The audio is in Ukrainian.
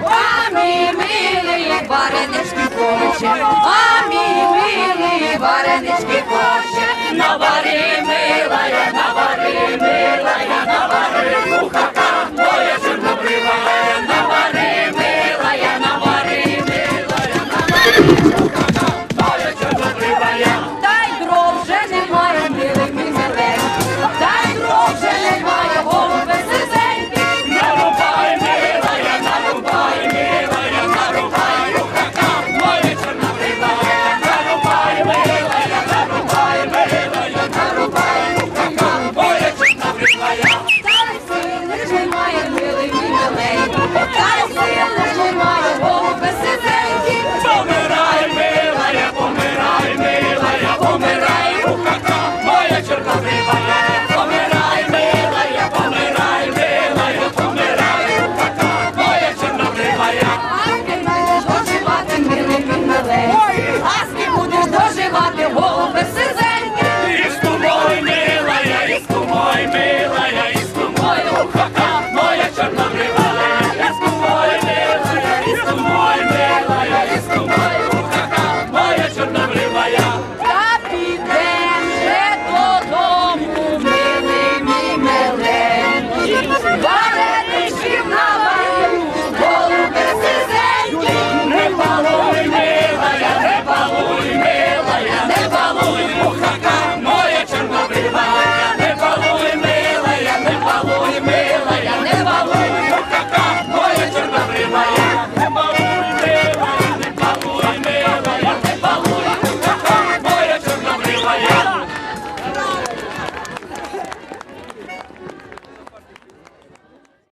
Мамі милої, барини Шпіковичі,